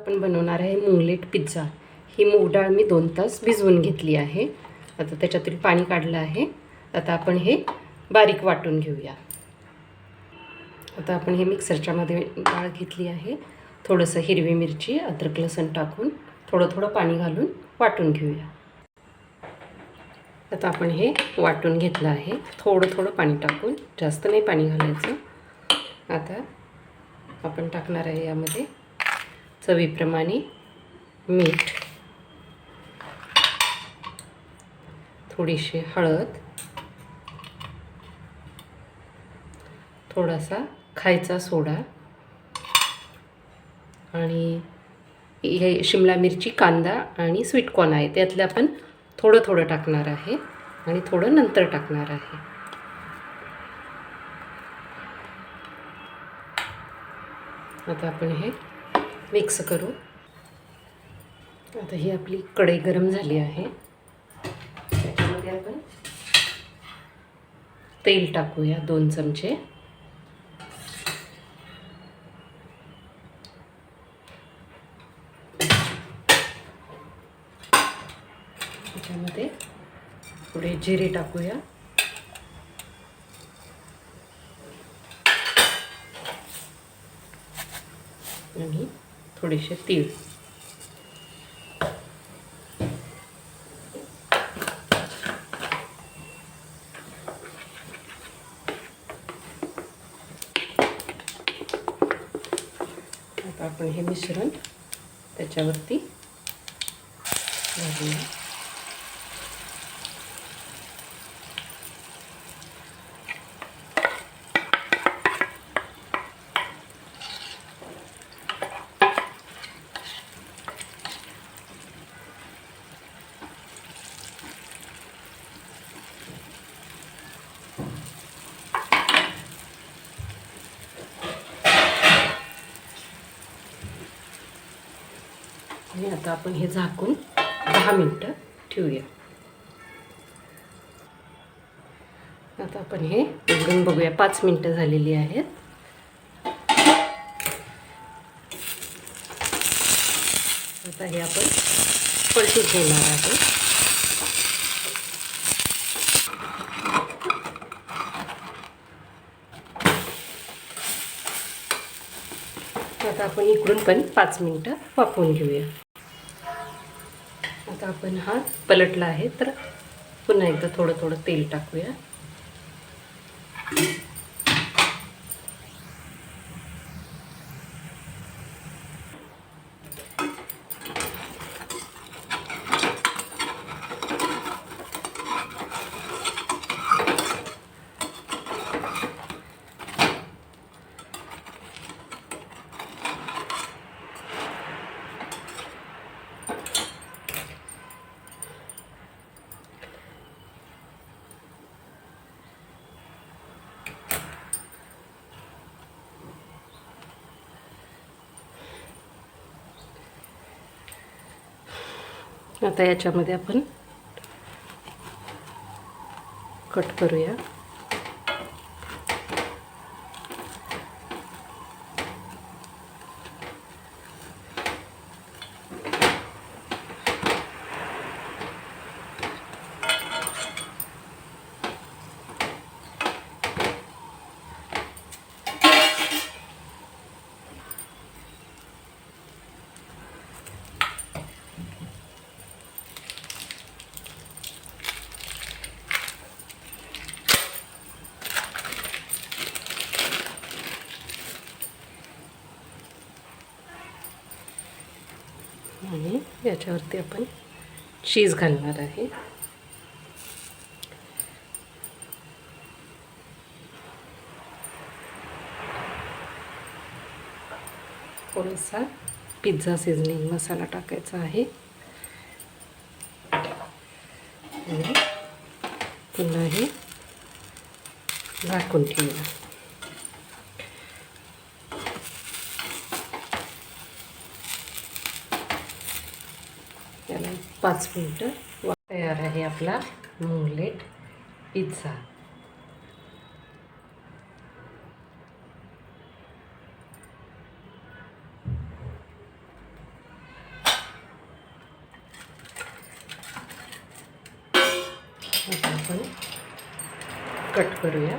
आपण बनवणार आहे मुंगलेट पिझ्झा. ही मूग डाळ मी दोन तास भिजवून घेतली आहे. आता त्याच्यातील पाणी काढलं आहे. आता आपण हे बारीक वाटून घेऊया. आता आपण हे मिक्सरच्यामध्ये डाळ घेतली आहे. थोडंसं हिरवी मिरची अद्रक लसण टाकून थोडं थोडं पाणी घालून वाटून घेऊया. आता आपण हे वाटून घेतलं आहे. थोडं थोडं पाणी टाकून जास्त नाही पाणी घालायचं. आता आपण टाकणार आहे यामध्ये चवीप्रमाणे मीठ थोडीशी हळद थोडासा खायचा सोडा आणि हे शिमला मिरची कांदा आणि स्वीटकॉर्न आहे. त्यातलं आपण थोडं थोडं टाकणार आहे आणि थोडं नंतर टाकणार आहे. आता आपण हे मिक्स करू. आता ही आपली कढई गरम झाली आहे. त्याच्यामध्ये आपण तेल टाकूया दोन चमचे. त्याच्यामध्ये पुढे जिरे टाकूया. आणि थोडेसे तीळ. आपण हे मिश्रण त्याच्यावरती आणि आता आपण हे झाकून दहा मिनटं ठेवूया. आता आपण हे उघडून बघूया. पाच मिनटं झालेली आहेत. आता हे आपण पलटून घेणार आहे आता आपण इकडून पण पाच मिनटं वापरून घेऊया. आता आपण हा पलटला आहे. तर पुन्हा एकदा थोडं थोडं तेल टाकूया. आता याच्यामध्ये आपण कट करूया. आणि याच्यावरती आपण चीज घालणार आहे. थोडासा पिझ्झा सिझनिंग मसाला टाकायचा आहे. आणि पुन्हा हे झाकून ठेवूया. त्याला पाच मिनटं तयार आहे आपला मुंगलेट पिझ्झा. आपण कट करूया.